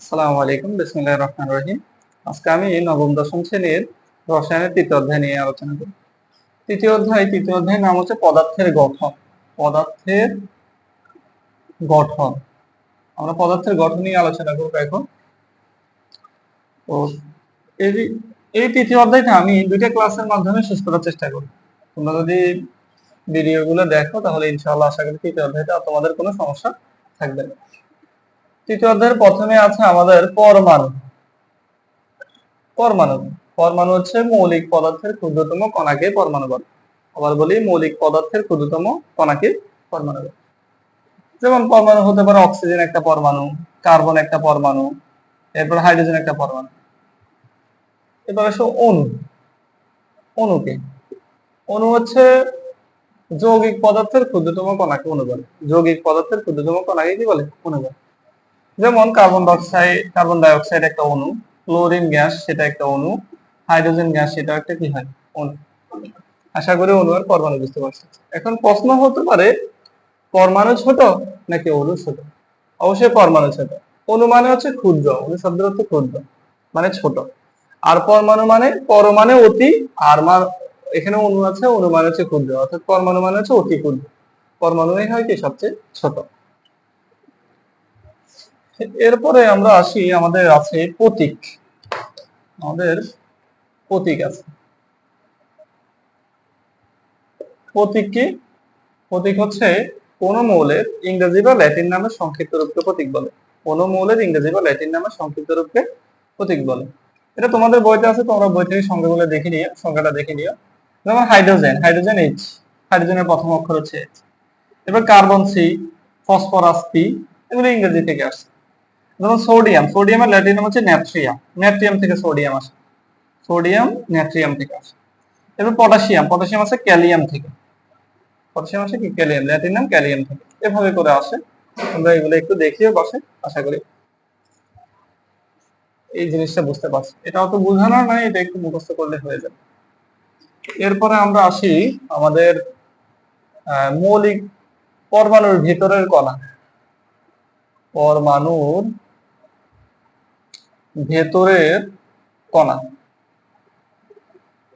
আসসালামু আলাইকুম বিসমিল্লাহ রহমান রহিম। আজকে আমি নবম, দশম শ্রেণির রসায়নের তৃতীয় অধ্যায় নিয়ে আলোচনা করব। তৃতীয় অধ্যায়, তৃতীয় নাম হচ্ছে পদার্থের গঠন। পদার্থের গঠন। আমরা পদার্থের গঠন নিয়ে আলোচনা করব এখন। তো এই এই তৃতীয় অধ্যায়টা আমি দুইটা ক্লাসের মাধ্যমে শেষ করার চেষ্টা করব। তোমরা যদি ভিডিওগুলো দেখো, তাহলে ইনশাআল্লাহ আশা করি তৃতীয় অধ্যায়টা তোমাদের কোনো সমস্যা থাকবে না। তৃতীয় অধ্যায়ের প্রথমে আছে আমাদের পরমাণু। পরমাণু। পরমাণু হচ্ছে মৌলিক পদার্থের ক্ষুদ্রতম কণাকে পরমাণু বলে। আবার বলি মৌলিক পদার্থের ক্ষুদ্রতম কণাকে পরমাণু বলে। যেমন পরমাণু হতে পারে অক্সিজেন একটা পরমাণু, কার্বন একটা পরমাণু, এরপর হাইড্রোজেন একটা পরমাণু। এবার আসো অণু। অণুকে। অণু হচ্ছে যৌগিক পদার্থের ক্ষুদ্রতম কণাকে অণু বলে। যৌগিক পদার্থের ক্ষুদ্রতম কণাকে কি বলে? অণু বলে। যেমন কার্বন ডাইঅক্সাইড কার্বন ডাইঅক্সাইড একটা অণু ক্লোরিন গ্যাস সেটা একটা অণু হাইড্রোজেন গ্যাস সেটা একটা কি হয়? অণু। আশা করি অণু আর পরমাণু বুঝতে পারছি এখন প্রশ্ন হতে পারে, পরমাণু ছোট নাকি অণু ছোট? অবশ্যই পরমাণু ছোট। অণু মানে হচ্ছে ক্ষুদ্র, অণু শব্দের অর্থ ক্ষুদ্র মানে ছোট। আর পরমাণু মানে পরমাণু অতি, আর মান এখানে অণু আছে, অণু মানে হচ্ছে ক্ষুদ্র, অর্থাৎ পরমাণু মানে হচ্ছে অতি ক্ষুদ্র। পরমাণুই হয় কি সবচেয়ে ছোট। এরপরে আমরা আসি আমাদের আছে প্রতীক। আমাদের প্রতীক আছে। প্রতীক কি? প্রতীক হচ্ছে কোন মৌলের ইংরেজি বা ল্যাটিন নামে সংক্ষিপ্ত রূপকে প্রতীক বলে। কোন মৌলের ইংরেজি বা ল্যাটিন নামে সংক্ষিপ্ত রূপকে প্রতীক বলে। এটা তোমাদের বইতে আছে, তোমরা বই থেকে সংখ্যাগুলো দেখে নিও, সংখ্যাটা দেখে নিও। যেমন হাইড্রোজেন হাইড্রোজেন এইচ হাইড্রোজেনের প্রথম অক্ষর হচ্ছে এবার কার্বন সি, ফসফরাস পি এগুলো ইংরেজি থেকে আসছে। যেমন সোডিয়াম সোডিয়ামের ল্যাটিন নাম হচ্ছে ন্যাট্রিয়াম ন্যাট্রিয়াম থেকে সোডিয়াম আসে। সোডিয়াম ন্যাট্রিয়াম থেকে আসে। এবার পটাশিয়াম পটাশিয়াম আছে ক্যালিয়াম থেকে। পটাশিয়াম আছে কি? ক্যালিয়াম ল্যাটিন নাম ক্যালিয়াম থেকে। এভাবে করে আসে। তোমরা এগুলো একটু দেখিয়ে বসে আশা করি। এই জিনিসটা বুঝতে পারছি। এটা অত বোঝানোর নয়, এটা একটু মুখস্থ করলে হয়ে যাবে। এরপরে আমরা আসি আমাদের মৌলিক পরমাণুর ভিতরের কণা। পরমাণুর ভেতরের কণা।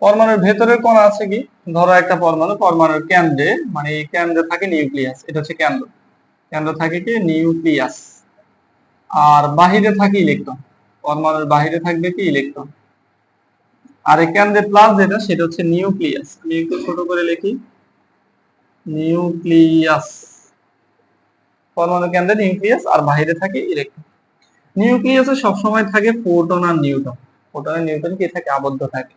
পরমাণুর ভেতরের কণা আছে কি? ধরো একটা পরমাণু পরমাণুর কেন্দ্রে মানে এই কেন্দ্রে থাকে নিউক্লিয়াস, এটা হচ্ছে কেন্দ্র। কেন্দ্র থাকে কি? নিউক্লিয়াস। আর বাহিরে থাকে ইলেকট্রন। পরমাণুর বাহিরে থাকবে কি? ইলেকট্রন। আর এই কেন্দ্রে প্লাস যেটা, সেটা হচ্ছে নিউক্লিয়াস। আমি একটু ছোট করে লিখি। নিউক্লিয়াস। পরমাণু কেন্দ্রে নিউক্লিয়াস, আর বাহিরে থাকে ইলেকট্রন। নিউক্লিয়াসে সবসময় থাকে প্রোটন আর নিউট্রন প্রোটন আর নিউট্রন কি থাকে? আবদ্ধ থাকে।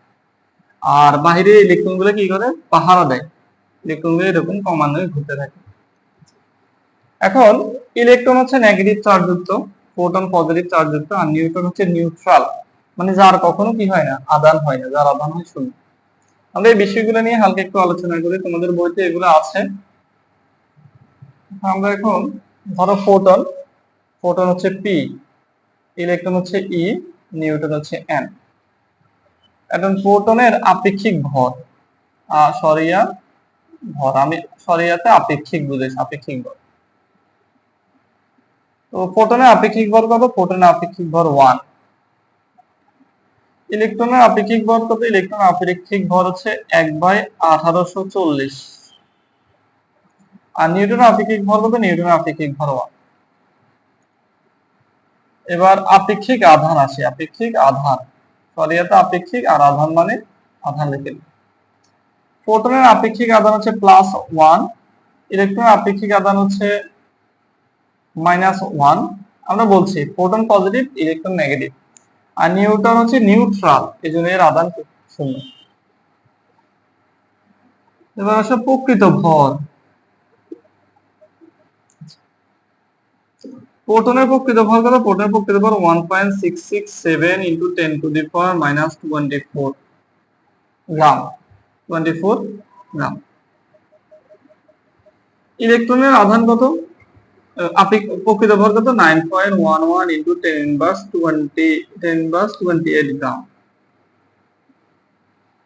আর বাহিরে ইলেকট্রনগুলো কি করে? পাহারা দেয়। ইলেকট্রনগুলো এরকম ক্রমান্বয়ে ঘুরতে থাকে। এখন ইলেকট্রন হচ্ছে নেগেটিভ চার্জযুক্ত প্রোটন পজিটিভ চার্জযুক্ত আর নিউট্রন হচ্ছে নিউট্রাল মানে যার কখনো কি হয় না, আদান হয় না, যার আদান হয় শূন্য। আমরা এই বিষয়গুলো নিয়ে হালকা একটু আলোচনা করি। তোমাদের বইতে এগুলো আছে। আমরা এখন ধরো ফোটন ফোটন হচ্ছে পি ইলেকট্রন হচ্ছে ই নিউটন হচ্ছে এন এখন ফোটনের আপেক্ষিক ভর সরিয়া ভর, আমি সরিয়াতে আপেক্ষিক বুঝেছি আপেক্ষিক ভর। তো ফোটনের আপেক্ষিক ভর কত? ফোটনের আপেক্ষিক ভর ওয়ান ইলেকট্রনের আপেক্ষিক ভর কত? ইলেকট্রন আপেক্ষিক ভর হচ্ছে এক বাই আঠারোশো চল্লিশ। আর নিউটনের আপেক্ষিক ভর কত? নিউটনের আপেক্ষিক ভর ওয়ান এবার আপেক্ষিক আধান আসে, আপেক্ষিক আধান। সরিয়াতে আপেক্ষিক আর আধান মানে আধান লিখে প্রোটনের আপেক্ষিক আধান হচ্ছে প্লাস ওয়ান ইলেকট্রনের আপেক্ষিক আধান হচ্ছে মাইনাস ওয়ান আমরা বলছি প্রোটন পজিটিভ ইলেকট্রন নেগেটিভ আর নিউটন হচ্ছে নিউট্রাল এই জন্য এর আধান শূন্য। এবার আসে প্রকৃত ভর। প্রোটনের প্রকৃত ভর কত প্রোটনের প্রকৃত ভর one point six six seven into ten to the power minus twenty four gram twenty four gram ইলেকট্রনের আধান কত প্রকৃত ভর কত? Nine point one one into ten inverse twenty ten inverse twenty eight gram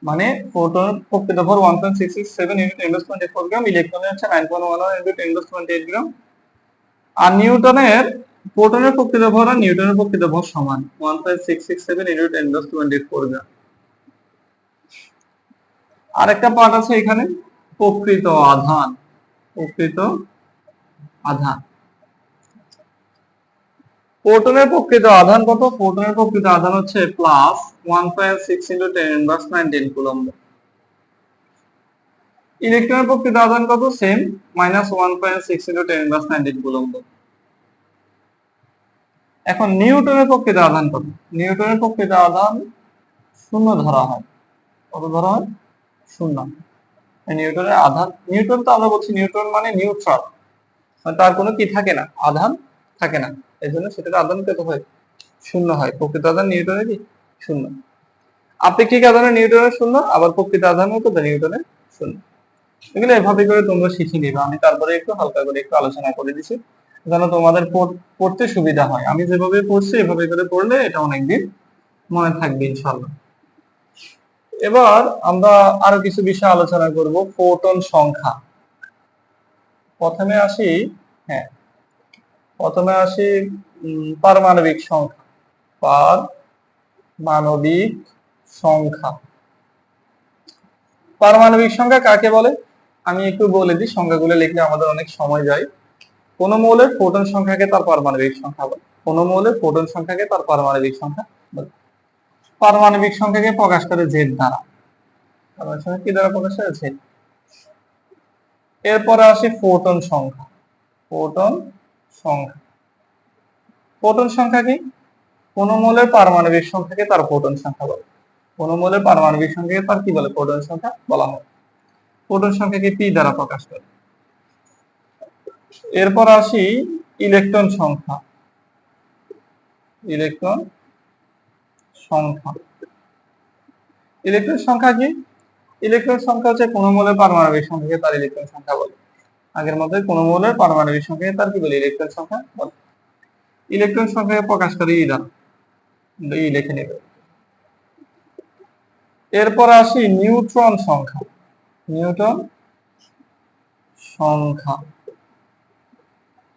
মানে প্রোটন প্রকৃত ভর one point six six seven into ten inverse twenty four gram ইলেকট্রনের হচ্ছে nine point one one into ten inverse twenty eight gram আর নিউটনের, প্রোটনের প্রকৃত ভর আর নিউটনের প্রকৃত ভর সমান one point six six seven into ten plus twenty four gram আরেকটা পার্ট আছে এখানে, প্রকৃত আধান। প্রকৃত আধান। প্রোটনের প্রকৃত আধান কত? প্রোটনের প্রকৃত আধান হচ্ছে plus one point six into ten inverse nineteen coulomb. ইলেকট্রনের প্রকৃত আধান কত? Same minus one point six into ten inverse nineteen coulomb. এখন নিউটনের প্রকৃত আধান কত? নিউটনের প্রকৃত আধান শূন্য ধরা হয়। কত ধরা হয়? শূন্য। নিউটনের আধান, নিউটন তো আমরা বলছি নিউটন মানে নিউট্রাল মানে তার কোনো কি থাকে না, আধান থাকে না। এই জন্য সেটার আধান কত হয়? শূন্য হয়। প্রকৃত আধান নিউটনের কি? শূন্য। আপেক্ষিক আধানে নিউটনের শূন্য, আবার প্রকৃত আধানও কত? নিউটনের শূন্য। এগুলো এভাবে করে তোমরা শিখে নিবে। আমি তারপরে একটু হালকা করে একটু আলোচনা করে দিছি, যেন তোমাদের পড়তে সুবিধা হয়। আমি যেভাবে পড়ছি, এভাবে করে পড়লে এটা অনেকদিন মনে থাকবে ইনশাল্লাহ এবার আমরা আরও কিছু বিষয় আলোচনা করব, ফোটন সংখ্যা। প্রথমে আসি হ্যাঁ প্রথমে আসি পারমাণবিক সংখ্যা। পার মানবিক সংখ্যা। পারমাণবিক সংখ্যা কাকে বলে? আমি একটু বলে দিই, সংখ্যাগুলো লিখলে আমাদের অনেক সময় যায়। কোন মৌলের ফোটন সংখ্যাকে তার পারমাণবিক সংখ্যা বলে। কোন মৌলের ফোটন সংখ্যাকে তার পারমাণবিক সংখ্যা বলে। পারমাণবিক সংখ্যাকে প্রকাশ করে জেড দ্বারা। কি দ্বারা প্রকাশ করে জেড এরপরে আসি ফোটন সংখ্যা। ফোটন সংখ্যা। ফোটন সংখ্যা কি? কোন মৌলের পারমাণবিক সংখ্যাকে তার ফোটন সংখ্যা বলে। কোন মৌলের পারমাণবিক সংখ্যাকে তার কি বলে? ফোটন সংখ্যা বলা হয়। ফোটন সংখ্যাকে পি দ্বারা প্রকাশ করে। এরপর আসি ইলেকট্রন সংখ্যা। ইলেকট্রন সংখ্যা। ইলেকট্রন সংখ্যা কি? ইলেকট্রন সংখ্যা হচ্ছে কোন মৌলের পারমাণবিক সংখ্যাকে তার ইলেকট্রন সংখ্যা বলে। আগের মধ্যে কোন মৌলের পারমাণবিক সংখ্যাকে তার কি বলে? ইলেকট্রন সংখ্যা বলে। ইলেকট্রন সংখ্যাকে প্রকাশ করে ই দ্বারা। ই লিখে নেবে। এরপর আসি নিউট্রন সংখ্যা। নিউটন সংখ্যা।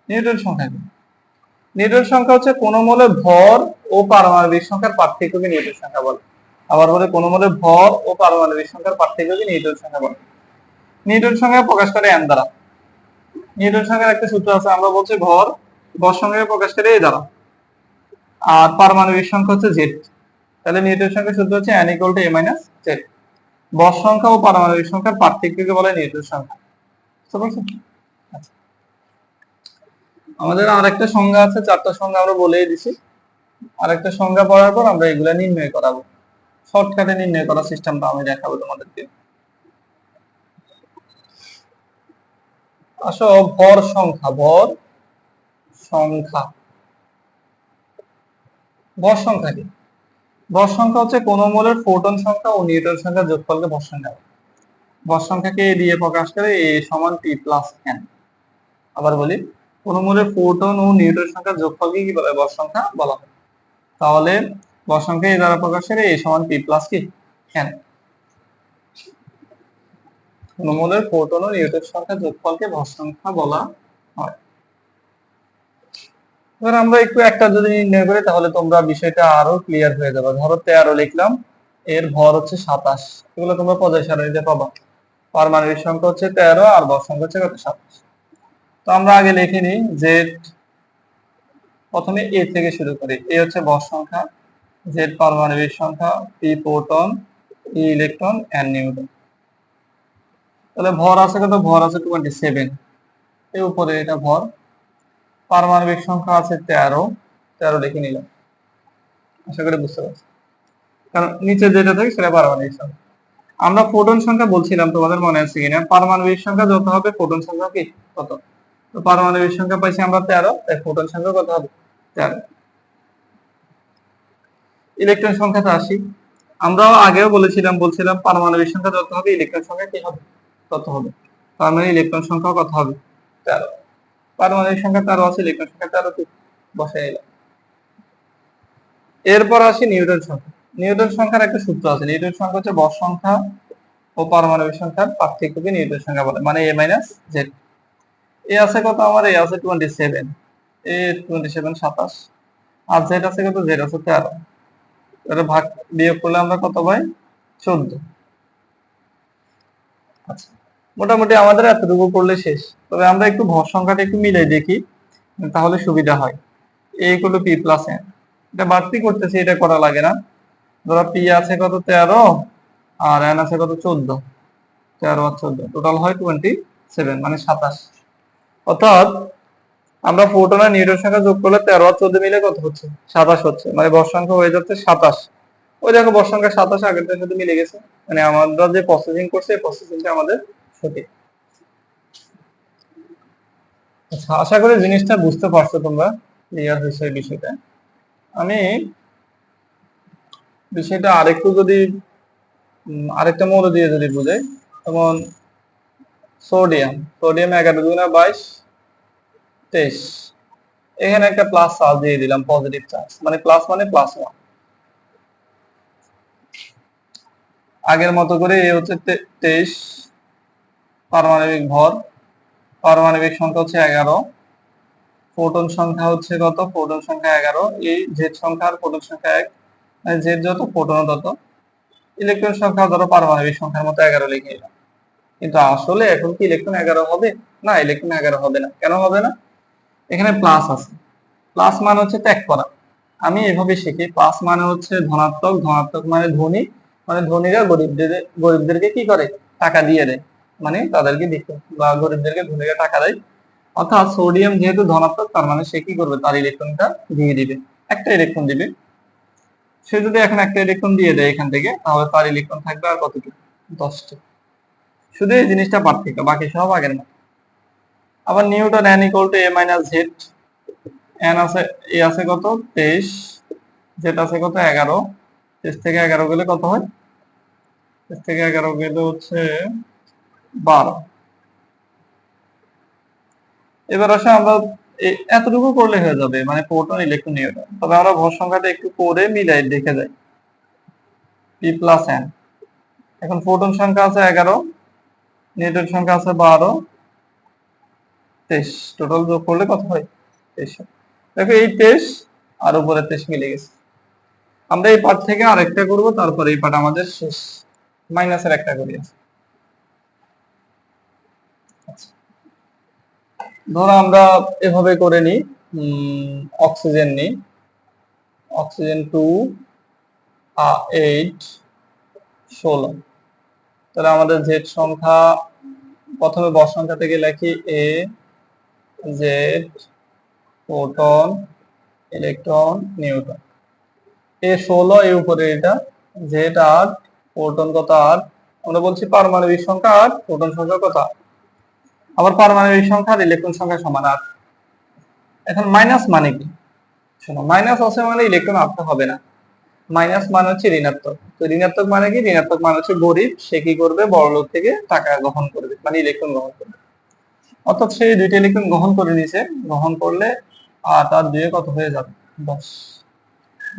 নিউটন সংখ্যা নিউটন সংখ্যা হচ্ছে কোন মৌলের ভর ও পারমাণবিক সংখ্যার পার্থক্যকে নিউটন সংখ্যা বলে। আবার বলে কোন মৌলের ভর ও পারমাণবিক সংখ্যার পার্থক্যকে নিউটন সংখ্যা বলে। নিউটন সংখ্যা প্রকাশ করে এন দ্বারা। নিউটন সংখ্যার একটা সূত্র আছে, আমরা বলছি ভর। ভর সংখ্যাকে প্রকাশ করে এ দ্বারা। আর পারমাণবিক সংখ্যা হচ্ছে জেড তাহলে নিউটন সংখ্যার সূত্র হচ্ছে N equal to A minus Z ভর সংখ্যা ও পারমাণবিক সংখ্যার পার্থক্যকে বলে নিউটন সংখ্যা। আচ্ছা। আমাদের আরেকটা সংজ্ঞা আছে, চারটা সংজ্ঞা আমরা বলেই দিছি। আরেকটা সংজ্ঞা পড়ার পর আমরা এগুলা নির্ণয় করাবো। শর্টকাটে নির্ণয় করার সিস্টেমটা আমি দেখাবো তোমাদেরকে। আসো, ভর সংখ্যা ভর সংখ্যা। ভর সংখ্যা কি? ভর সংখ্যা হচ্ছে কোন মৌলের ফোটন সংখ্যা ও নিউটন সংখ্যা যোগফলকে ভর সংখ্যা। ভর সংখ্যাকে এ দিয়ে প্রকাশ করে এ সমান টি প্লাস এন আবার বলি, কোন মৌলের ফোটন ও নিউটন সংখ্যা যোগফলকে কি বলে ভর সংখ্যা বলা হয়। তাহলে ভর সংখ্যা এ দ্বারা প্রকাশ করে এ সমান টি প্লাস কি? এন কোন মৌলের ফোটন ও নিউটন সংখ্যা যোগফলকে ভর সংখ্যা বলা হয়। এবার আমরা একটু একটা যদি নির্ণয় করি, তাহলে তোমরা বিষয়টা আরও ক্লিয়ার হয়ে যাবে। ধরো তেরো লিখলাম, এর ভর হচ্ছে সাতাশ। এগুলো তোমরা পর্যায় সারণীতে পাবা। পারমাণবিক সংখ্যা হচ্ছে তেরো, আর ভর সংখ্যা হচ্ছে কত? সাতাশ। তো আমরা আগে লিখে নিই জেড প্রথমে এ থেকে শুরু করি। এ হচ্ছে ভর সংখ্যা জেড পারমাণবিক সংখ্যা P proton E electron N newton. তাহলে ভর আছে কত? ভর আছে টোয়েন্টি সেভেন এর উপরে এটা ভর। পারমাণবিক সংখ্যা আছে তেরো। তেরো লিখে নিলাম। আশা করি বুঝতে পারছি কারণ নিচে যেটা থাকে সেটা পারমাণবিক সংখ্যা। আমরা ফোটন সংখ্যা বলছিলাম, তোমাদের মনে আছে কিনা? পারমাণবিক সংখ্যা যত হবে ফোটন সংখ্যা কি? কত? তো পারমাণবিক সংখ্যা পাইছি আমরা তেরো, তাই ফোটন সংখ্যা কত হবে? তেরো। ইলেকট্রন সংখ্যাতে আসি। আমরা আগেও বলেছিলাম, বলছিলাম পারমাণবিক সংখ্যা যত হবে, ইলেকট্রন সংখ্যা কি হবে? তত হবে। তার মানে ইলেকট্রন সংখ্যা কত হবে? তেরো। পারমাণবিক সংখ্যা তেরো আছে, ইলেকট্রন সংখ্যা তেরো কি বসাই এলাম। এরপর আসি নিউটন সংখ্যা। নিউটন সংখ্যার একটা সূত্র আছে। নিউটন সংখ্যা হচ্ছে বর সংখ্যা ও পারমাণবিক সংখ্যার পার্থক্যকে নিউটন সংখ্যা বলে মানে এ মাইনাস জেড। এ আছে কত আমার? এ আছে twenty seven. A twenty seven সাতাশ। আর জেড আছে কত? জেড আছে তেরো। এটা ভাগ বিয়োগ করলে আমরা কত পাই? চোদ্দ। আচ্ছা। মোটামুটি আমাদের এতটুকু করলে শেষ। তবে আমরা একটু ভর সংখ্যাটা একটু মিলাই দেখি, তাহলে সুবিধা হয়। A equal P plus N এটা বাড়তি করতেছি, এটা করা লাগে না। ধরো পি আছে কত? তেরো। আর এন আছে কত? চোদ্দ। তেরো আর চোদ্দ। টোটাল হয় টোয়েন্টি সেভেন মানে সাতাশ। অর্থাৎ আমরা ফোটন আর নিউটন সংখ্যা যোগ করলে তেরো আর চোদ্দ মিলে কত হচ্ছে? সাতাশ হচ্ছে। মানে বর সংখ্যা হয়ে যাচ্ছে সাতাশ। ওই দেখো বর সংখ্যা সাতাশ আগেরটার সাথে মিলে গেছে। মানে আমরা যে প্রসেসিং করছে, এই প্রসেসিংটা আমাদের সঠিক। আচ্ছা আশা করি জিনিসটা বুঝতে পারছ তোমরা ক্লিয়ার হয়েছে বিষয়টা। আমি বিষয়টা আরেকটু যদি আরেকটা মৌল দিয়ে যদি বুঝাই, যেমন সোডিয়াম সোডিয়াম এগারো দুগুণা বাইশ, তেইশ। এখানে একটা প্লাস চার্জ দিয়ে দিলাম পজিটিভ চার্জ মানে প্লাস মানে প্লাস ওয়ান আগের মতো করে এ হচ্ছে তেইশ, পারমাণবিক ভর। পারমাণবিক সংখ্যা হচ্ছে এগারো। ফোটন সংখ্যা হচ্ছে কত? ফোটন সংখ্যা এগারো। এই জেড সংখ্যা আর ফোটন সংখ্যা এক। জেড যত ফোটন তত। ইলেকট্রন সংখ্যা ধরো পারমাণবিক সংখ্যার মতো এগারো লিখে এলাম। কিন্তু আসলে এখন কি ইলেকট্রন এগারো হবে? না, ইলেকট্রন এগারো হবে না। কেন হবে না? এখানে প্লাস আছে। প্লাস মানে হচ্ছে ত্যাগ করা। আমি এভাবে শিখি। প্লাস মানে হচ্ছে ধনাত্মক ধনাত্মক মানে ধনী। মানে ধনীরা গরিবদের, গরিবদেরকে কি করে? টাকা দিয়ে দেয়। মানে তাদেরকে বা গরিবদেরকে ধনীরা টাকা দেয় অর্থাৎ সোডিয়াম যেহেতু ধনাত্মক, তার মানে সে কি করবে? তার ইলেকট্রনটা দিয়ে দিবে। একটা ইলেকট্রন দিবে। সে যদি এখন একটা ইলেকট্রন দিয়ে দেয় এখান থেকে, তাহলে তার ইলেকট্রন থাকবে আর কতটি দশটি শুধু এই জিনিসটা পার্থক্য, বাকি সব আগের মতো। আবার newton N equal to A minus Z N আছে এ আছে কত? তেইশ। জেড আছে কত? এগারো। তেইশ থেকে এগারো গেলে কত হয়? তেইশ থেকে এগারো গেলে হচ্ছে বারো। এবার আসে আমরা এতটুকু করলে হয়ে যাবে মানে প্রোটন ইলেকট্রন নিউটন তবে আমরা ভর সংখ্যাটা একটু করে মিলাই দেখে যাই। পি প্লাস এন এখন প্রোটন সংখ্যা আছে এগারো নিউটন সংখ্যা আছে বারো, তেইশ। টোটাল যোগ করলে কত হয়? তেইশ। দেখো এই তেইশ আর উপরে তেইশ মিলে গেছে। আমরা এই পার্ট থেকে আরেকটা করব, তারপরে এই পার্ট আমাদের শেষ। মাইনাসের একটা করি। আছে। ধরো আমরা এভাবে করে নিই অক্সিজেন নিই। অক্সিজেন টু এইট ষোলো। তাহলে আমাদের জেড সংখ্যা, প্রথমে বর সংখ্যা থেকে লিখি A Z proton, electron newton A ষোলো এর উপরে এটা জেড আট, প্রোটন কত আট? আমরা বলছি পারমাণবিক সংখ্যা আট, প্রোটন সংখ্যা কত আট? আবার পারমাণবিক সংখ্যা আর ইলেকট্রন সংখ্যা সমান? আট এখন মাইনাস মানে কি? শোনো মাইনাস আছে মানে ইলেকট্রন আটটা হবে না। মাইনাস মানে হচ্ছে ঋণাত্মক। তো ঋণাত্মক মানে কি? ঋণাত্মক মানে হচ্ছে গরিব, সে কি করবে? বড় লোক থেকে টাকা গ্রহণ করবে মানে ইলেকট্রন গ্রহণ করবে। অর্থাৎ সে দুইটা ইলেকট্রন গ্রহণ করে নিছে গ্রহণ করলে আর দুয়ে কত হয়ে যাবে? দশ।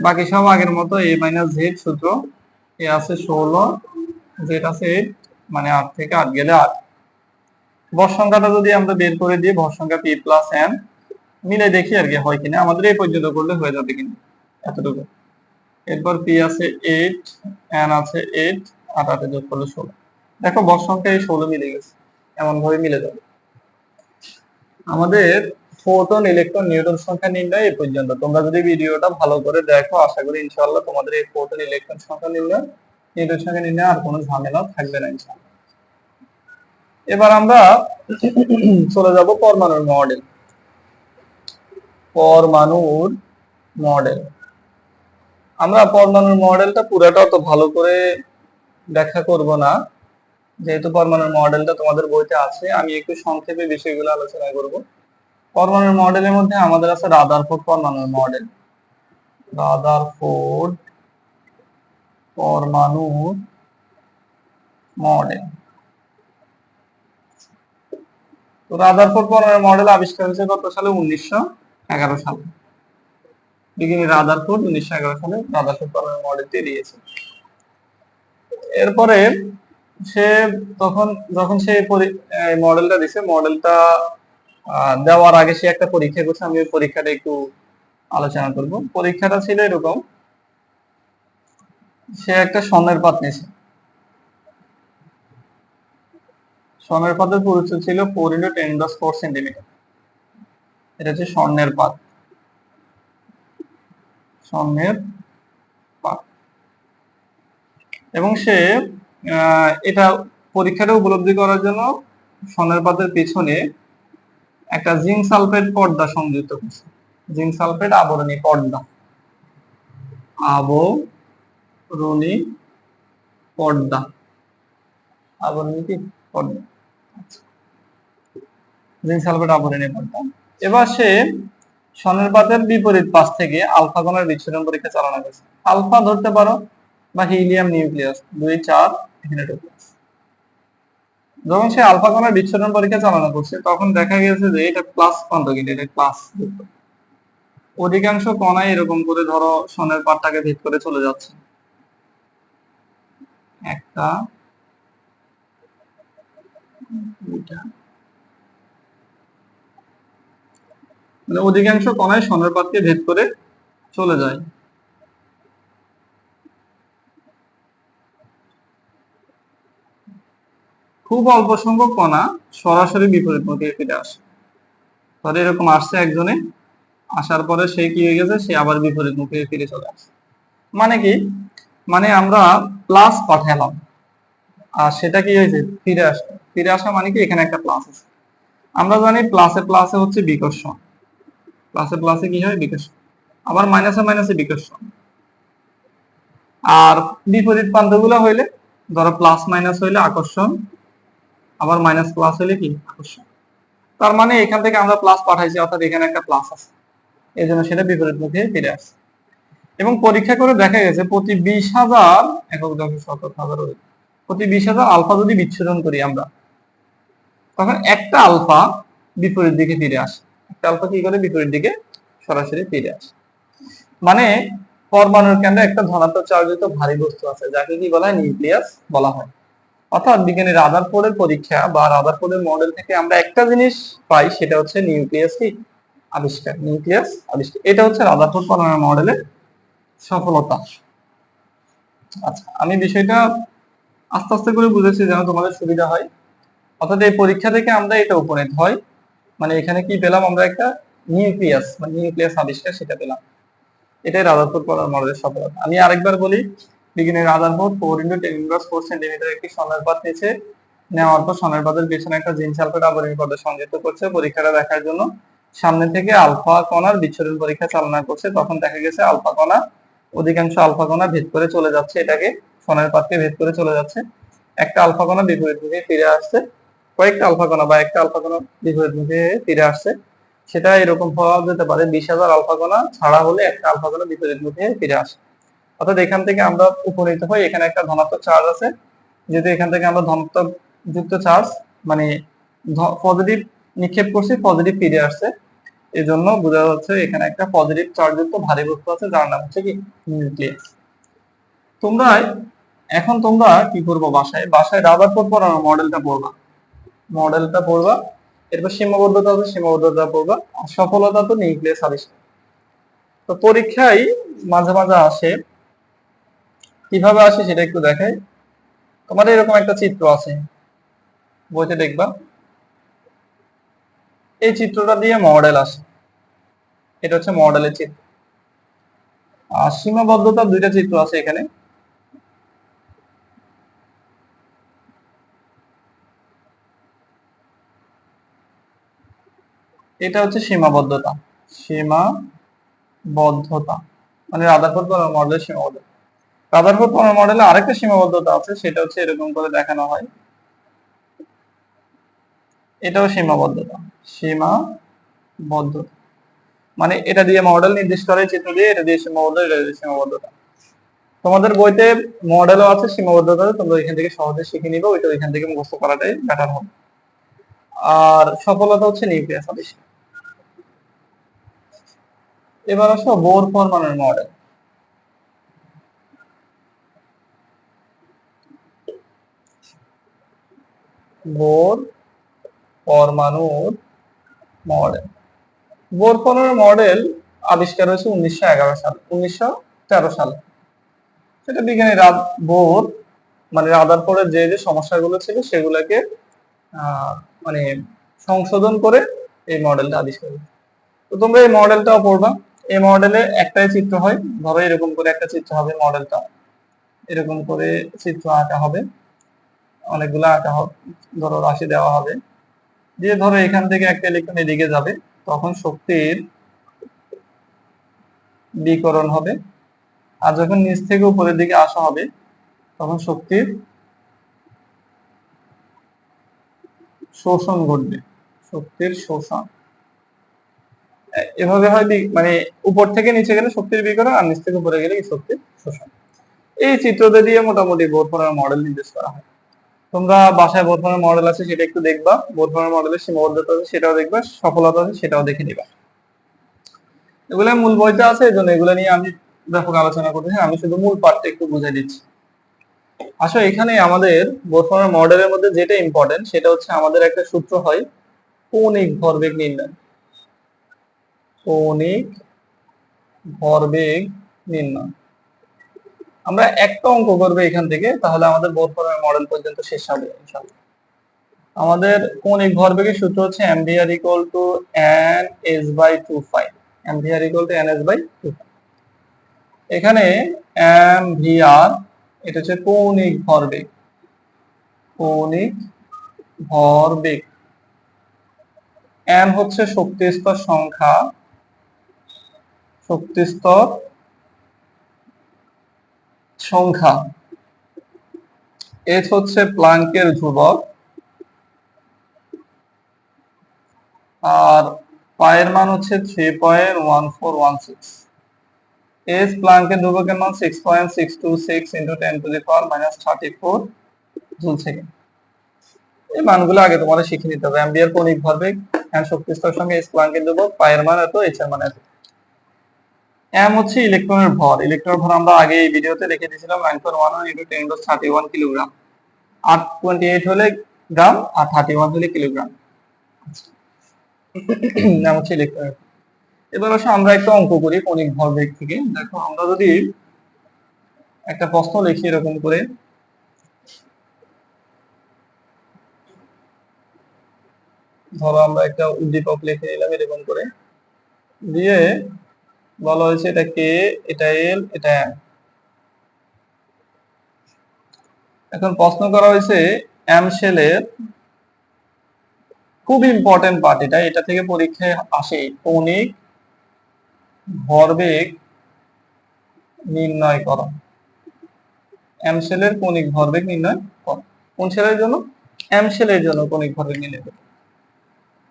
বাকি সব আগের মতো এ মাইনাস জেড সূত্র এ আছে ষোলো জেড আছে এইট মানে আট থেকে আট গেলে আট। ভর সংখ্যাটা যদি আমরা বের করে দিই, ভর সংখ্যা পি প্লাস এন মিলে দেখি আর কি হয় কিনা। আমাদের এই পর্যন্ত করলে হয়ে যাবে কিন্তু এতটুকু। এরপর পি আছে এইট এন আছে এইট আর আটে যোগ করলে ষোলো। দেখো বর সংখ্যা এই ষোলো মিলে গেছে। এমন ভাবে মিলে যাবে। আমাদের ফোটন ইলেকট্রন নিউটন সংখ্যা নির্ণয় এই পর্যন্ত। তোমরা যদি ভিডিওটা ভালো করে দেখো, আশা করি ইনশাআল্লাহ তোমাদের এই ফোটন ইলেকট্রন সংখ্যা নির্ণয়, নিউটন সংখ্যা নির্ণয় আর কোনো ঝামেলা থাকবে না ইনশাআল্লাহ। এবার আমরা চলে যাব পরমাণুর মডেল পরমাণুর মডেল আমরা পরমাণুর মডেলটা পুরোটা অত ভালো করে ব্যাখ্যা করব না। যেহেতু পরমাণুর মডেলটা তোমাদের বইতে আছে, আমি একটু সংক্ষেপে বিষয়গুলো আলোচনা করব। পরমাণুর মডেলের মধ্যে আমাদের আছে রাদারফোর্ড পরমাণুর মডেল রাদারফোর্ড পরমাণুর মডেল তো রাদারফোর্ড পরমাণুর মডেল আবিষ্কার হয়েছে কত সালে? উনিশশো এগারো সালে। বিজ্ঞানী রাদারফোর্ড উনিশশো এগারো সালে রাদারফোর্ড পরমাণু মডেলটি দিয়েছে এরপরে সে তখন, যখন সে মডেলটা দিছে মডেলটা দেওয়ার আগে সে একটা পরীক্ষা করছে, আমি ওই পরীক্ষাটা একটু আলোচনা করব। পরীক্ষাটা ছিল এরকম, সে একটা স্বর্ণের পাত নিয়েছে। স্বর্ণের পাতের পরিচয় ছিল ফোর ইন্টু টেন দশ ফোর সেন্টিমিটার। এটা হচ্ছে স্বর্ণের পাত। স্বর্ণের পাত। এবং সে এটা পরীক্ষাটা উপলব্ধি করার জন্য স্বর্ণের পাতের পিছনে একটা জিঙ্ক সালফেট পর্দা সংযুক্ত করছে। জিঙ্ক সালফেট আবরণী পর্দা। আবরণী পর্দা। আবরণী কি? পর্দা। জিঙ্ক সালফেট আবরণী পর্দা এবার সে বিপরীত পাশ থেকে আলফা কণার বিচ্ছুরণ পরীক্ষা আলফা ধরতে পারো বা হিলিয়াম নিউক্লিয়াস, দুই, চার যখন সে আলফা কণার বিচ্ছুরণ পরীক্ষা করছে, তখন দেখা গেছে যে এটা প্লাস প্রান্ত কিন্তু এটা প্লাস অধিকাংশ কণাই এরকম করে ধরো সোনের পাটটাকে ভেদ করে চলে যাচ্ছে। একটা মানে অধিকাংশ কণায় সোনের পাতকে ভেদ করে চলে যায়। খুব অল্প সংখ্যক কণা সরাসরি বিপরীত মুখে ফিরে আসে। ধরে এরকম আসছে একজনে, আসার পরে সে কি হয়ে গেছে? সে আবার বিপরীত মুখে ফিরে চলে আসছে মানে কি? মানে আমরা প্লাস পাঠালাম। আর সেটা কি হয়েছে? ফিরে আসে ফিরে আসা মানে কি? এখানে একটা প্লাস আছে। আমরা জানি প্লাসে প্লাসে হচ্ছে বিকর্ষণ। প্লাসে প্লাসে কি হয়? বিকর্ষণ। আবার মাইনাসে মাইনাসে বিকর্ষণ। আর বিপরীত প্রান্তগুলো হইলে ধরো প্লাস মাইনাস হইলে আকর্ষণ, আবার মাইনাস প্লাস হইলে কি? আকর্ষণ। তার মানে এখান থেকে আমরা প্লাস পাঠাইছি, অর্থাৎ এখানে একটা প্লাস আছে। এই জন্য সেটা বিপরীত মুখে ফিরে আসছে এবং পরীক্ষা করে দেখা গেছে, প্রতি বিশ হাজার একক দশ শতক হাজার প্রতি বিশ হাজার আলফা যদি বিচ্ছুরণ করি আমরা তখন একটা আলফা বিপরীত দিকে ফিরে আসে। একটা আলফা কি করে? বিপরীত দিকে সরাসরি ফিরে আসে। মানে পরমাণুর কেন্দ্রে একটা ধনাত্মক চার্জিত ভারী বস্তু আছে, যাকে কি বলা হয়? নিউক্লিয়াস বলা হয়। অর্থাৎ বিজ্ঞানী রাদারফোর্ডের পরীক্ষা বা রাদারফোর্ডের মডেল থেকে আমরা একটা জিনিস পাই, সেটা হচ্ছে নিউক্লিয়াস কি? আবিষ্কার, নিউক্লিয়াস আবিষ্কার। এটা হচ্ছে রাদারফোর্ড পরমাণু মডেলের সফলতা। আচ্ছা আমি বিষয়টা আস্তে আস্তে করে বুঝেছি যেন তোমাদের সুবিধা হয়। অর্থাৎ এই পরীক্ষা থেকে আমরা এটা উপনীত হয় মানে এখানে কি পেলাম? আমরা একটা নিউক্লিয়াস মানে নিউক্লিয়াস আবিষ্কার সেটা পেলাম। এটাই রাদারফোর্ড পরমাণু মডেলের সফলতা। আমি আরেকবার বলি, বিজ্ঞানী Rutherford four into ten inverse four centimetre একটি সোনার পাত নিয়েছে নেওয়ার পর সোনার পাতের পেছনে একটা জিন সালফেট আবরণী পর্দা সংযুক্ত করছে। পরীক্ষাটা দেখার জন্য সামনে থেকে আলফা কণার বিচ্ছুরণ পরীক্ষা চালনা করছে। তখন দেখা গেছে আলফা কণা অধিকাংশ আলফা কণা ভেদ করে চলে যাচ্ছে। এটাকে সোনার পাতকে ভেদ করে চলে যাচ্ছে। একটা আলফা কণা বিপরীত দিকে ফিরে আসছে। কয়েকটা আলফা কণা বা একটা আলফা কণা বিপরীত মুখে ফিরে আসছে, সেটা এরকম হওয়া যেতে পারে। বিশ হাজার আলফা কণা ছাড়া হলে একটা আলফা কণা বিপরীত মুখে ফিরে আসে। অর্থাৎ এখান থেকে আমরা উপনীত হই, এখানে একটা ধনাত্মক চার্জ আছে। যেহেতু এখান থেকে আমরা ধনাত্মক যুক্ত চার্জ মানে পজিটিভ নিক্ষেপ করছি পজিটিভ ফিরে আসছে। এই জন্য বোঝা যাচ্ছে এখানে একটা পজিটিভ চার্জ যুক্ত ভারী বস্তু আছে, যার নাম হচ্ছে কি? নিউক্লিয়াস। তোমরা, এখন তোমরা কি করব বাসায়? বাসায় রাদারফোর্ড পড়ানো মডেলটা পড়বা মডেলটা পড়বা। এরপর সীমাবদ্ধতা আছে, সীমাবদ্ধতা পড়বা। সফলতা তো নিউক্লিয়াস আবিষ্কার তো পরীক্ষায় মাঝে মাঝে আসে, কীভাবে আসে সেটা একটু দেখাই। তোমার এরকম একটা চিত্র আছে, বইতে দেখবা। এই চিত্রটা দিয়ে মডেল আসে। এটা হচ্ছে মডেলের চিত্র। আর সীমাবদ্ধতা দুইটা চিত্র আছে এখানে। এটা হচ্ছে সীমাবদ্ধতা। সীমাবদ্ধতা। মানে রাদারফোর্ড মডেলের সীমাবদ্ধতা। রাদারফোর্ড মডেলে আরেকটা সীমাবদ্ধতা আছে, সেটা হচ্ছে এরকম করে দেখানো হয়। এটাও সীমাবদ্ধতা। সীমাবদ্ধতা। মানে এটা দিয়ে মডেল নির্দেশ করে চিত্র দিয়ে, এটা দিয়ে সীমাবদ্ধ, এটা দিয়ে সীমাবদ্ধতা। তোমাদের বইতে মডেলও আছে, সীমাবদ্ধতা তোমরা এখান থেকে সহজে শিখে নিবে, ওইটা ওইখান থেকে মুখস্থ করাটাই বেটার হবে। আর সফলতা হচ্ছে নিউক্লিয়াস আবিষ্কার এবার আসো বোর পরমাণুর মডেল বোর পরমাণুর মডেল বোর পনেরো মডেল আবিষ্কার হয়েছে উনিশশো এগারো সালে, উনিশশো তেরো সালে। সেটা বিজ্ঞানী বোর মানে রাদার রাদারফোর্ডের যে যে সমস্যাগুলো ছিল সেগুলোকে মানে সংশোধন করে এই মডেলটা আবিষ্কার তো তোমরা এই মডেলটাও পড়বা। এই মডেলে একটাই চিত্র হয়। ধরো এরকম করে একটা চিত্র হবে মডেলটা এরকম করে চিত্র আঁকা হবে। অনেকগুলো আঁকা হবে। ধরো রাশি দেওয়া হবে। দিয়ে ধরো এখান থেকে একটা ইলেকট্রন এদিকে যাবে। তখন শক্তির বিকরণ হবে। আর যখন নিচ থেকে উপরের দিকে আসা হবে, তখন শক্তির শোষণ ঘটবে। শক্তির শোষণ। এভাবে হয় মানে উপর থেকে নিচে গেলে শক্তির বিকরণ আর নিচ থেকে উপরে গেলে শক্তির শোষণ। এই চিত্রটা দিয়ে মোটামুটি বোরফোনের মডেল নির্দেশ করা হয়। তোমরা বাসায় বোরফোনের মডেল আছে, সেটা একটু দেখবা। বোরফোনের মডেলের সীমাবদ্ধতা আছে, সেটাও দেখবা। সফলতা আছে, সেটাও দেখে নিবা। এগুলা মূল বইতে আছে এই জন্য এগুলো নিয়ে আমি ব্যাপক আলোচনা করতেছি। আমি শুধু মূল পার্টটা একটু বুঝাই দিচ্ছি। আসলে এখানে আমাদের বোরফোনের মডেলের মধ্যে যেটা ইম্পর্টেন্ট সেটা হচ্ছে আমাদের একটা সূত্র হয় কৌণিক ভরবেগ নির্ণয়। কৌণিক ভরবেগ নির্ণয়। আমরা একটা অঙ্ক করবে এখান থেকে, তাহলে আমাদের বোরফোনের মডেল পর্যন্ত শেষ হবে আমাদের কৌণিক ভরবেগের সূত্র হচ্ছে MVR equal to N S by two five MVR equal to N S by two এখানে এমভিআর এটা হচ্ছে কৌণিক ভরবেগ। কৌণিক ভরবেগ। এম হচ্ছে শক্তি স্তর সংখ্যা শক্তি স্তর সংখ্যা। এস হচ্ছে প্লাঙ্কের ধ্রুবক। আর পায়ের মান হচ্ছে three point one four one six S প্লাঙ্কের ধ্রুবকের মান six point six two six into ten to the power minus thirty four joule second এই মানগুলো আগে তোমাদের শিখে নিতে হবে। অ্যাম্বিয়ার কৌণিক ভরবেগ এন্ড শক্তি স্তর সঙ্গে এস প্লাঙ্কের ধ্রুবক, পায়ের মান এত এইচ এর মান এত। এম হচ্ছে ইলেকট্রনের ভর। ইলেকট্রনের ভর আমরা আগে এই ভিডিওতে লিখে দিয়েছিলাম nine point one into ten into thirty one kilogram আর টোয়েন্টি এইট হলে গ্রাম, আর থার্টি ওয়ান হলে কিলোগ্রাম নাম হচ্ছে ইলেকট্রনের এবার আসলে আমরা একটা অঙ্ক করি কৌণিক ভরবেগ থেকে। দেখো আমরা যদি একটা প্রশ্ন লিখি এরকম করে। ধরো আমরা একটা উদ্দীপক লিখে নিলাম এরকম করে। দিয়ে বলা হয়েছে এটা কে, এটা এল, এটা এম। এখন প্রশ্ন করা হয়েছে, এম শেলের খুব ইম্পর্টেন্ট পার্ট এটা এটা থেকে পরীক্ষায় আসে কৌণিক ভরবেগ নির্ণয় করো। এম শেলের কৌণিক ভরবেগ নির্ণয় করো। কোন শেলের জন্য? এম শেলের জন্য কৌণিক ভরবেগ নির্ণয় করো।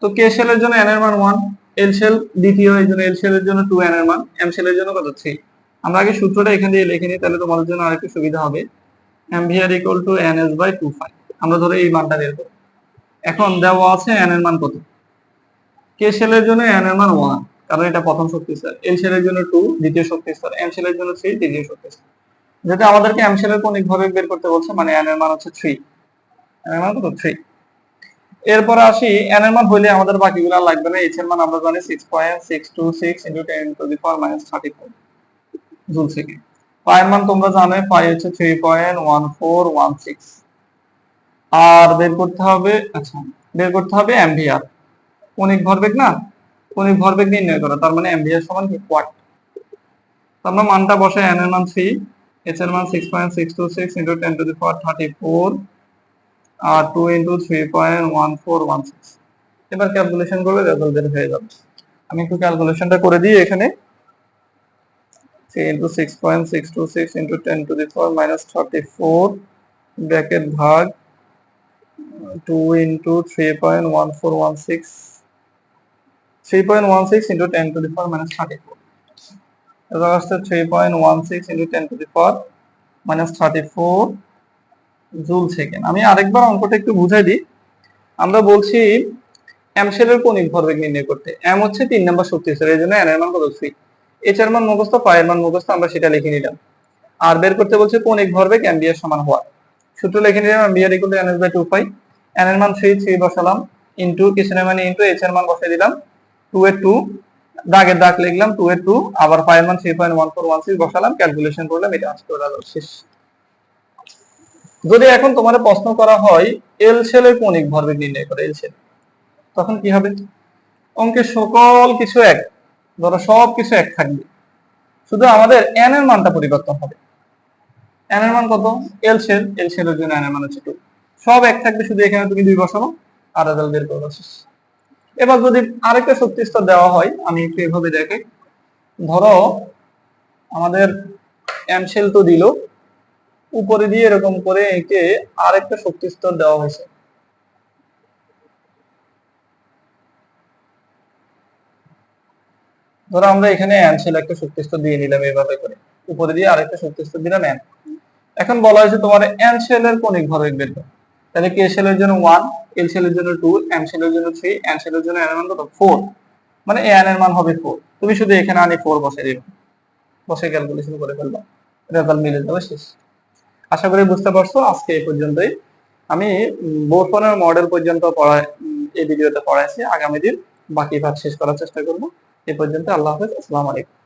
তো কে শেলের জন্য এন এর মান ওয়ান এল শেল দ্বিতীয় এই জন্য এল শেলের জন্য টু এন এর মান এম শেলের জন্য কত? থ্রি আমরা আগে সূত্রটা এখান দিয়ে লিখে নিই, তাহলে তোমাদের জন্য আরেকটু সুবিধা হবে। M V R equal to N S by two five আমরা ধরো এই মানটা বের করব এখন দেওয়া আছে এন এর মান কত? কে শেলের জন্য এন এর মান ওয়ান কারণ এটা প্রথম শক্তি স্তর এল শেলের জন্য টু দ্বিতীয় শক্তি স্তর এম শেলের জন্য থ্রি তৃতীয় শক্তি স্তর যেটা আমাদেরকে এম শেলের কৌণিক ভরবেগ বের করতে বলছে মানে এন এর মান হচ্ছে থ্রি এন এর মান কত? থ্রি এরপর আসি এন এর মান হইলে আমাদের বাকিগুলো লাগবে না। এইচ এর মান আমরা জানি six point six two six into ten to the power minus thirty four joule থেকে। পায়ের মান তোমরা জানো পাই হচ্ছে three point one four one six আর বের করতে হবে আচ্ছা বের করতে হবে এমভিআর কৌণিক ভরবেগ না? কৌণিক ভরবেগ নির্ণয় করা, তার মানে এমভিআর সমান কি? কোয়াট আমরা মানটা বসে এন এর মান থ্রি এইচ এর মান six point six two six into to the power thirty four R two into three point one four one six এবার ক্যালকুলেশন করবে রেজাল্ট বের হয়ে যাবে। আমি একটু ক্যালকুলেশনটা করে দিই এখানে। Three into six point six two six into ten to the power minus thirty four bracket ভাগ two into three point one four one six three point one six into ten to the power minus thirty four এবার আসছে three point one six into ten to the power minus thirty four joule second আমি আরেকবার অঙ্কটা একটু বুঝাই দিই। আমরা বলছি এম শেলের কৌণিক ভরবেগ নির্ণয় করতে। এম হচ্ছে তিন নম্বর শক্তি স্তর এই জন্য এন এর মান কত? থ্রি এইচ এর মান মুখস্থ পায়ের মান মুখস্থ, আমরা সেটা লিখে নিলাম। আর বের করতে বলছে কৌণিক ভরবেগ এম বি এর সমান হওয়া সূত্র লিখে নিলাম M B R equal to N S by two five N এর মান থ্রি থ্রি বসালাম। ইন্টু কিছু মানে ইন্টু এইচ এর মান বসাই দিলাম। টু এর টু দাগের দাগ লিখলাম টু এর টু আবার ফাইভ মান three point one four one six বসালাম। ক্যালকুলেশন করলাম, এটা আজকে ওরা শেষ। যদি এখন তোমার প্রশ্ন করা হয় এল সেলের কৌণিক ভরবেগ নির্ণয় করে এল সেল তখন কি হবে? অঙ্কের সকল কিছু এক, ধরো সব কিছু এক থাকবে। শুধু আমাদের এন এর মানটা পরিবর্তন হবে। এন এর মান কত? এল সেল এল সেলের জন্য এন এর মান হচ্ছে টু সব এক থাকবে, শুধু এখানে তুমি দুই বসাবো, আর রেজাল্ট বের করব। এবার যদি আরেকটা শক্তি স্তর দেওয়া হয়, আমি একটু এভাবে দেখে ধরো, আমাদের এন সেল তো দিল উপরে দিয়ে এরকম করে একে আরেকটা শক্তি স্তর দেওয়া হয়েছে। ধরো আমরা এখানে এন সেল একটা শক্তি স্তর দিয়ে নিলাম এভাবে করে। উপরে দিয়ে আরেকটা শক্তি স্তর দিলাম এন এখন বলা হয়েছে তোমার এন সেলের কনিক ভরবেগ বের করো। তাহলে কে সেলের জন্য ওয়ান এল সেলের জন্য টু এম সেলের জন্য থ্রি এন সেলের জন্য এর মান কত? ফোর মানে এন এর মান হবে ফোর তুমি শুধু এখানে আনি ফোর বসে দিবে। বসে ক্যালকুলেশন করে ফেলবা। রেজাল্ট মিলে যাবে শেষ। আশা করি বুঝতে পারছ, আজকে এই পর্যন্তই। আমি বোরফোনের মডেল পর্যন্ত পড়ায়, এই ভিডিওতে পড়াইছি। আগামী দিন বাকি ভাগ শেষ করার চেষ্টা করব। এ পর্যন্ত আল্লাহ হাফেজ, আসসালামু আলাইকুম।